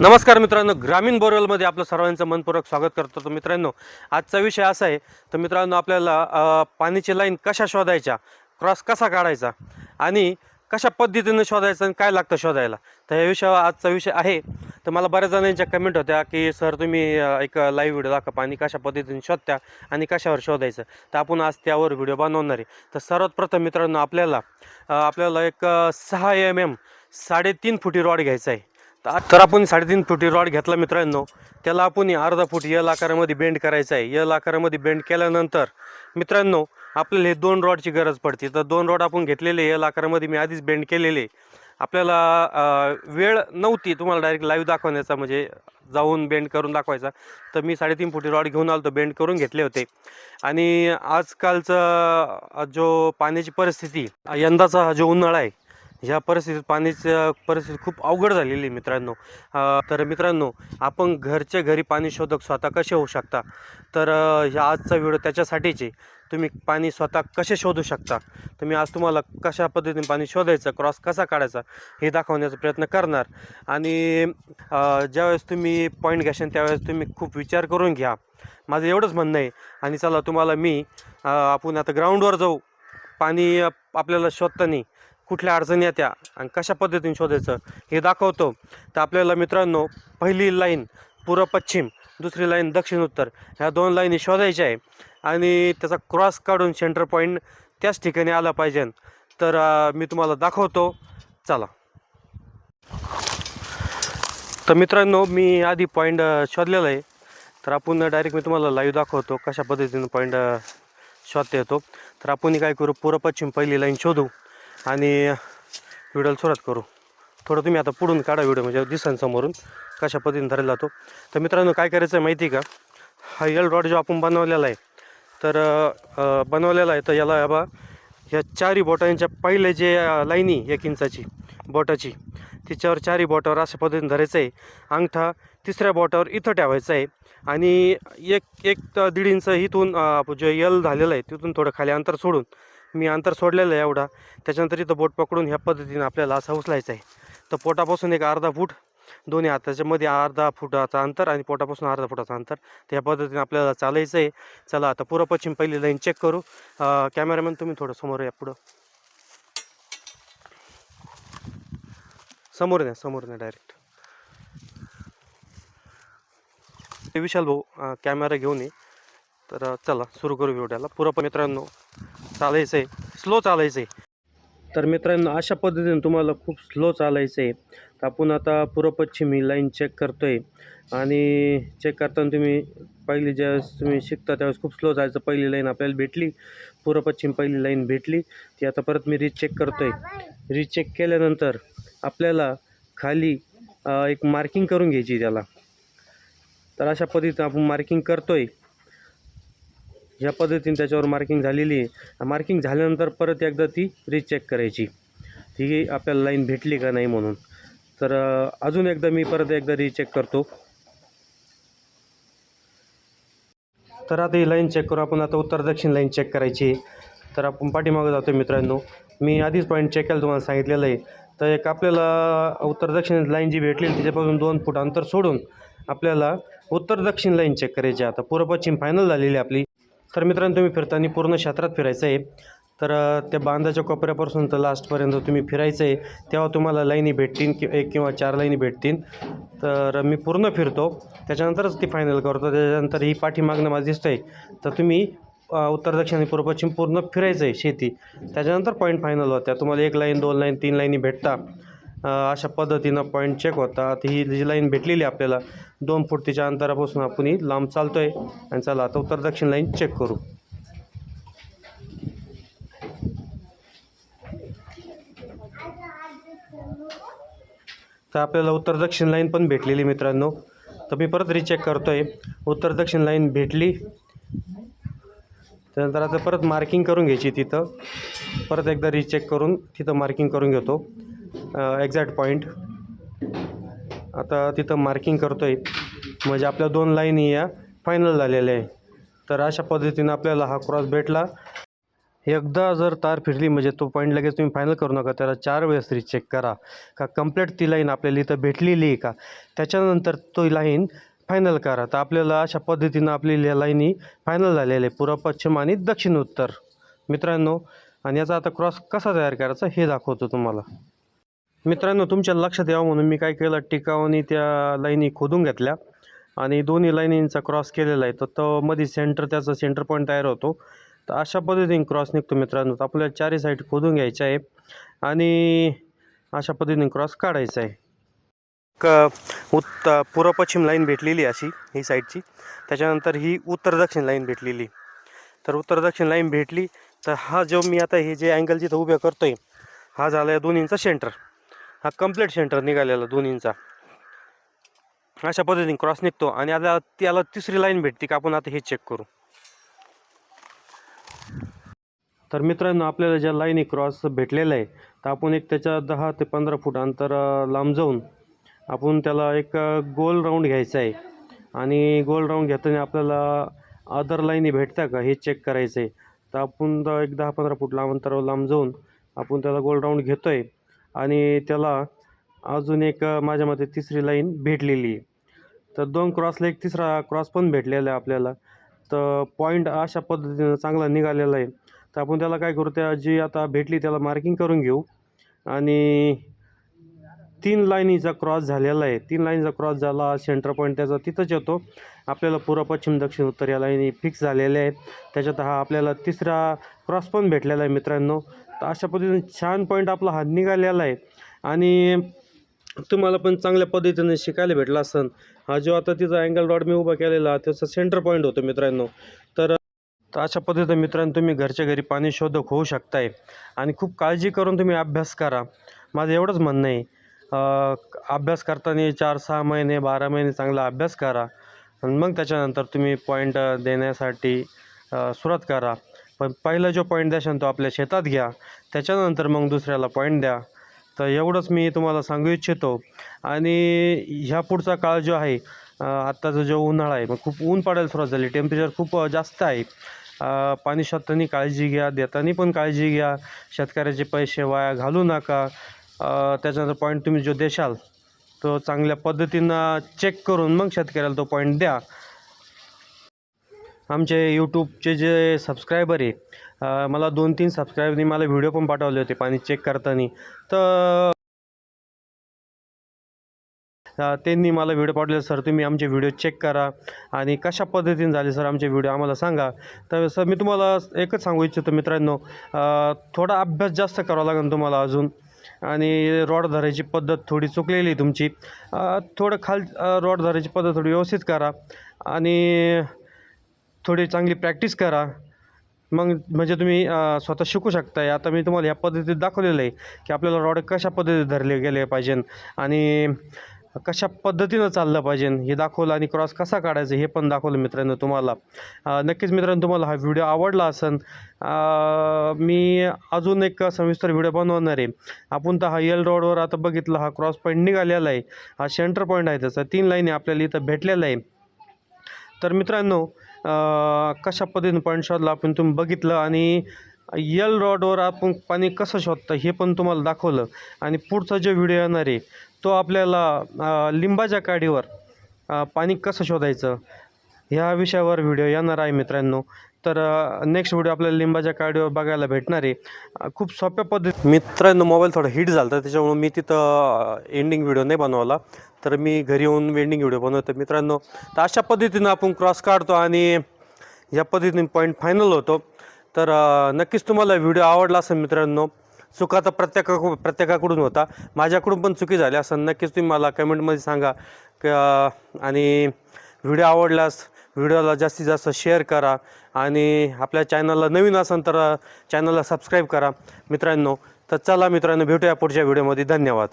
नमस्कार मित्रांनो ग्रामीण बोरवेलमध्ये आपलं सर्वांचं मनपूर्वक स्वागत करतो तर मित्रांनो. आजचा विषय असा आहे तर मित्रांनो आपल्याला पाण्याची लाईन कशा शोधायच्या क्रॉस कसा काढायचा आणि कशा पद्धतीनं शोधायचं आणि काय लागतं शोधायला? तर या विषयावर आजचा विषय आहे. तर मला बऱ्याच जणांच्या कमेंट होत्या की सर तुम्ही एक लाईव्ह व्हिडिओ दाखवा पाणी कशा पद्धतीने शोधत्या आणि कशावर शोधायचं. तर आपण आज त्यावर व्हिडिओ बनवणार आहे. तर सर्वात प्रथम मित्रांनो आपल्याला आपल्याला एक सहा एम एम साडेतीन फुटी रॉड घ्यायचा आहे. तर तर आपण साडेतीन फुटी रॉड घेतला मित्रांनो. त्याला आपण अर्धा फूट यल आकारामध्ये बेंड करायचा आहे. यल आकारामध्ये बेंड केल्यानंतर मित्रांनो आपल्याला हे दोन रॉडची गरज पडते. तर दोन रॉड आपण घेतलेले यल आकारामध्ये मी आधीच बेंड केलेले. आपल्याला वेळ नव्हती तुम्हाला डायरेक्ट लाईव्ह दाखवण्याचा म्हणजे जाऊन बेंड करून दाखवायचा. तर मी साडेतीन फुटी रॉड घेऊन आलो बेंड करून घेतले होते. आणि आजकालचं जो पाण्याची परिस्थिती यंदाचा जो उन्हाळा आहे ह्या परिस्थितीत पाणीचं परिस्थिती खूप अवघड झालेली आहे मित्रांनो. तर मित्रांनो आपण घरच्या घरी पाणी शोधक स्वतः कसे होऊ शकता? तर ह्या आजचा व्हिडिओ त्याच्यासाठीच आहे. तुम्ही पाणी स्वतः कसे शोधू शकता? तर मी आज तुम्हाला कशा पद्धतीने पाणी शोधायचं क्रॉस कसा काढायचा हे दाखवण्याचा प्रयत्न करणार. आणि ज्यावेळेस तुम्ही पॉईंट घ्याल त्यावेळेस तुम्ही खूप विचार करून घ्या. माझं एवढंच म्हणणं आहे. आणि चला तुम्हाला मी आपण आता ग्राउंडवर जाऊ. पाणी आपल्याला शोधताना कुठल्या अडचणी येत्या आणि कशा पद्धतीने शोधायचं हे दाखवतो. तर आपल्याला मित्रांनो पहिली लाईन पूर्व पश्चिम दुसरी लाईन दक्षिण उत्तर ह्या दोन लाईनी शोधायच्या आहे. आणि त्याचा क्रॉस काढून सेंटर पॉईंट त्याच ठिकाणी आला पाहिजे. तर मी तुम्हाला दाखवतो. चला. तर मित्रांनो मी आधी पॉईंट शोधलेला आहे. तर आपण डायरेक्ट मी तुम्हाला लाईव्ह दाखवतो कशा पद्धतीनं पॉईंट शोधता येतो. तर आपण काय करू? पूर्व पश्चिम पहिली लाईन शोधू. आणि व्हिडिओला सुरुवात करू. थोडं तुम्ही आता पुढून काढा व्हिडिओ म्हणजे दिसांसमोरून कशा पद्धतीने धरला जातो तर मित्रांनो काय करायचं आहे माहिती आहे का? हा यल रॉड जो आपण बनवलेला आहे तर बनवलेला आहे तर याला बा ह्या चारी बोटांच्या पहिले जे लाईनी एक इंचाची बोटाची तिच्यावर चारी बोटावर अशा पद्धतीने धरायचं आहे. अंगठा तिसऱ्या बोटावर इथं ठेवायचं आहे आणि एक एक दीड इंच इथून जे जो यल झालेलं आहे तिथून थोडं खाली अंतर सोडून मी अंतर सोडलेलं आहे एवढा. त्याच्यानंतर इथं बोट पकडून ह्या पद्धतीने आपल्याला असा उचलायचं आहे. तर पोटापासून एक अर्धा फूट दोन्ही हाताच्या मध्ये अर्धा फुटाचं अंतर आणि पोटापासून अर्धा फुटाचं अंतर. तर ह्या पद्धतीने आपल्याला चालायचं आहे. चला आता पूर्व पश्चिम पहिली लाईन चेक करू. कॅमेरामॅन तुम्ही थोडं समोर या पुढं. समोर नाही समोर नाही डायरेक्ट विशाल भाऊ कॅमेरा घेऊन ये. तर चला सुरू करू व्हिडिओला पुरप मित्रांनो चालायचं आहे स्लो चालायचं आहे तर मित्रांनो अशा पद्धतीने तुम्हाला खूप स्लो चालायचं आहे तर आपण आता पूर्व पश्चिम ही लाईन चेक करतो आहे आणि चेक करताना तुम्ही पहिली ज्यावेळेस तुम्ही शिकता त्यावेळेस खूप स्लो जायचं. पहिली लाईन आपल्याला भेटली. पूर्व पश्चिम पहिली लाईन भेटली. ती आता परत मी रीचेक करतो आहे रीचेक केल्यानंतर आपल्याला खाली एक मार्किंग करून घ्यायची त्याला. तर अशा पद्धतीनं आपण मार्किंग करतो आहे ह्या पद्धतीने त्याच्यावर मार्किंग झालेली आहे मार्किंग झाल्यानंतर परत एकदा ती रीचेक करायची. ती आपल्याला लाईन भेटली का नाही म्हणून. तर अजून एकदा मी परत एकदा रीचेक करतो. तर आता ही लाईन चेक करू. आपण आता उत्तर दक्षिण लाईन चेक करायची तर आपण पाठीमागं जातो मित्रांनो. मी आधीच पॉईंट चेक केलं तुम्हाला सांगितलेलं आहे. तर एक आपल्याला उत्तर दक्षिण लाईन जी भेटली त्याच्यापासून दोन फूट अंतर सोडून आपल्याला उत्तर दक्षिण लाईन चेक करायची आता पूर्व पश्चिम फायनल झालेली आहे आपली. तर मित्रांनो तुम्ही फिरताना पूर्ण क्षेत्रात फिरायचं आहे तर त्या बांधाच्या कोपऱ्यापासून तर लास्टपर्यंत तुम्ही फिरायचं आहे तेव्हा तुम्हाला लाईनी भेटतील कि एक किंवा चार लाईनी भेटतील. तर मी पूर्ण फिरतो. त्याच्यानंतरच ती फायनल करतो. त्याच्यानंतर ही पाठीमागणं माझं दिसतं आहे तर तुम्ही उत्तर दक्षिण आणि पूर्व पश्चिम पूर्ण फिरायचं आहे शेती. त्याच्यानंतर पॉईंट फायनल होत्या. तुम्हाला एक लाईन दोन लाईन तीन लाईनी भेटता. अशा पद्धतीनं पॉईंट चेक होता आता ही जी लाईन भेटलेली आहे आपल्याला दोन फूट तिच्या अंतरापासून आपण ही लांब चालतो आहे आणि चला आता उत्तर दक्षिण लाईन चेक करू. तर आपल्याला उत्तर दक्षिण लाईन पण भेटलेली मित्रांनो. तर मी परत रिचेक करतो आहे उत्तर दक्षिण लाईन भेटली. त्यानंतर आता परत मार्किंग करून घ्यायची तिथं. परत एकदा रिचेक करून तिथं मार्किंग करून घेतो. एक्झॅक्ट पॉईंट आता तिथं मार्किंग करतो आहे म्हणजे आपल्या दोन लाईनी या फायनल झालेल्या आहे. तर अशा पद्धतीनं आपल्याला हा क्रॉस भेटला. एकदा जर तार फिरली म्हणजे तो पॉईंट लगेच तुम्ही फायनल करू नका. त्याला चार वेळेस रिचेक करा. का कंप्लीट ती लाईन आपल्याला इथं भेटलेली आहे का? त्याच्यानंतर तो लाईन फायनल करा. तर आपल्याला अशा पद्धतीनं आपली लाईनी फायनल झालेली आहे. पूर्व पश्चिम आणि दक्षिण उत्तर. मित्रांनो आणि याचा आता क्रॉस कसा तयार करायचा हे दाखवतो तुम्हाला. मित्रांनो तुमच्या लक्षात यावं म्हणून मी काय केलं टिकावणी त्या लाईनी खोदून घेतल्या आणि दोन्ही लाईनींचा क्रॉस केलेला आहे. तर तो मध्ये सेंटर त्याचा सेंटर पॉईंट तयार होतो. तर अशा पद्धतीने क्रॉस निघतो मित्रांनो. तर आपल्याला चारही साईड खोदून घ्यायचं आहे आणि अशा पद्धतीने क्रॉस काढायचा आहे. क उत्त पूर्व पश्चिम लाईन भेटलेली अशी ही साईडची त्याच्यानंतर ही उत्तर दक्षिण लाईन भेटलेली. तर उत्तर दक्षिण लाईन भेटली. तर हा जो मी आता हे जे अँगल जिथं उभ्या करतो आहे हा झाला आहे दोन्हींचा सेंटर हा कंप्लीट सेंटर निघालेला दोन्हींचा. अशा पद्धतीने क्रॉस निघतो आणि आता त्याला तिसरी लाईन भेटते का आपण आता हे चेक करू. तर मित्रांनो आपल्याला ज्या लाईनी क्रॉस भेटलेला आहे तर आपण एक त्याच्या दहा ते पंधरा फूट अंतर लांब जाऊन आपण त्याला एक गोल राऊंड घ्यायचा आहे. आणि गोल राऊंड घेताना आपल्याला अदर लाईनी भेटतं का हे चेक करायचं आहे. तर आपण एक दहा पंधरा फूट लांब अंतरावर लांब जाऊन आपण त्याला गोल राऊंड घेतो आहे आणि त्याला अजून एक माझ्या मते तिसरी लाईन भेटलेली आहे. तर दोन क्रॉसला एक तिसरा क्रॉस पण भेटलेला आहे आपल्याला. तर पॉईंट अशा पद्धतीनं चांगला निघालेला आहे. तर आपण त्याला काय करू त्या जी आता भेटली त्याला मार्किंग करून घेऊ. आणि तीन लाईनीचा क्रॉस झालेला आहे. तीन लाईनचा क्रॉस झाला सेंटर पॉईंट त्याचा तिथंच येतो. आपल्याला पूर्व पश्चिम दक्षिण उत्तर या लाईनी फिक्स झालेल्या आहेत. त्याच्यात हा आपल्याला तिसरा क्रॉस पण भेटलेला आहे मित्रांनो. तर अशा पद्धतीने छान पॉईंट आपला हा निघालेला आहे. आणि तुम्हाला पण चांगल्या पद्धतीने शिकायला भेटला असन हा जो आता तिचा अँगल रॉड मी उभा केलेला त्याचा सेंटर पॉईंट होतो मित्रांनो. तर तर अशा पद्धतीने मित्रांनो तुम्ही घरच्या घरी पाणी शोधक होऊ शकताय. आणि खूप काळजी करून तुम्ही अभ्यास करा. माझं एवढंच म्हणणं आहे. अभ्यास करताना चार सहा महिने बारा महिने चांगला अभ्यास करा. आणि मग त्याच्यानंतर तुम्ही पॉईंट देण्यासाठी सुरुवात करा. पण पहिला जो पॉईंट द्याशान तो आपल्या शेतात घ्या. त्याच्यानंतर मग दुसऱ्याला पॉईंट द्या. तर एवढंच मी तुम्हाला सांगू इच्छितो. आणि ह्या पुढचा काळ जो आहे आत्ताचा जो उन्हाळा आहे मग खूप ऊन पडायला सुरुवात झाली. टेम्परेचर खूप जास्त आहे. पाणी शोधताना काळजी घ्या देताना पण काळजी घ्या. शेतकऱ्याचे पैसे वाया घालू नका. त्याच्यानंतर पॉईंट तुम्ही जो देशाल तो चांगल्या पद्धतीनं चेक करून मग शेतकऱ्याला तो पॉईंट द्या. आमचे यूट्यूबचे जे सबस्क्रायबर आहे मला दोन तीन सबस्क्रायबरनी मला व्हिडिओ पण पाठवले होते पाणी चेक करताना. तर त्यांनी मला व्हिडिओ पाठवले सर तुम्ही आमचे व्हिडिओ चेक करा आणि कशा पद्धतीने झाले सर आमचे व्हिडिओ आम्हाला सांगा. तर सर मी तुम्हाला एकच सांगू इच्छितो मित्रांनो थोडा अभ्यास जास्त करावा लागेल तुम्हाला अजून. आणि रॉड धरायची पद्धत थोडी चुकलेली तुमची. थोडं खाल रॉड धरायची पद्धत थोडी व्यवस्थित करा. आणि थोडी चांगली प्रॅक्टिस करा. मग म्हणजे तुम्ही स्वतः शिकू शकताय. आता मी तुम्हाला या पद्धतीत दाखवलेलं आहे की आपल्याला रॉड कशा पद्धतीत धरले गेले पाहिजे आणि कशा पद्धतीनं चाललं पाहिजे हे दाखवलं आणि क्रॉस कसा काढायचा हे पण दाखवलं मित्रांनो तुम्हाला. नक्कीच मित्रांनो तुम्हाला हा व्हिडिओ आवडला असेल मी अजून एक सविस्तर व्हिडिओ बनवणार आहे. आपण तर हा यल रोडवर आता बघितला हा क्रॉस पॉईंट निघालेला आहे. हा सेंटर पॉईंट आहे त्याचा. तीन लाईनी आपल्याला इथं भेटलेला आहे. तर मित्रांनो कशा पद्धतीनं पॉईंट शोधला आपण तुम्ही बघितलं आणि यल रॉडवर आपण पाणी कसं शोधतं हे पण तुम्हाला दाखवलं. आणि पुढचा जो व्हिडिओ येणार आहे तो आपल्याला लिंबाच्या काडीवर पाणी कसं शोधायचं ह्या विषयावर व्हिडिओ येणार आहे मित्रांनो. तर नेक्स्ट व्हिडिओ आपल्याला लिंबाच्या काडीवर बघायला भेटणार आहे. खूप सोप्या पद्धती मित्रांनो मोबाईल थोडा हिट झाला होता त्याच्यामुळे मी तिथं एंडिंग व्हिडिओ नाही बनवला. तर मी घरी येऊन वेंडिंग व्हिडिओ बनवतो. मित्रांनो तर अशा पद्धतीनं आपण क्रॉस काढतो आणि या पद्धतीने पॉईंट फायनल होतो. तर नक्कीच तुम्हाला व्हिडिओ आवडला असेल मित्रांनो चुका तर प्रत्येका प्रत्येकाकडून होता. माझ्याकडून पण चुकी झाली असं नक्कीच तुम्ही मला कमेंटमध्ये सांगा. क आणि व्हिडिओ आवडल्यास व्हिडिओला जास्तीत जास्त शेअर करा आणि आपल्या चॅनलला नवीन असेल तर चॅनलला सबस्क्राईब करा. मित्रांनो तर चला मित्रांनो भेटूया पुढच्या व्हिडिओमध्ये. धन्यवाद.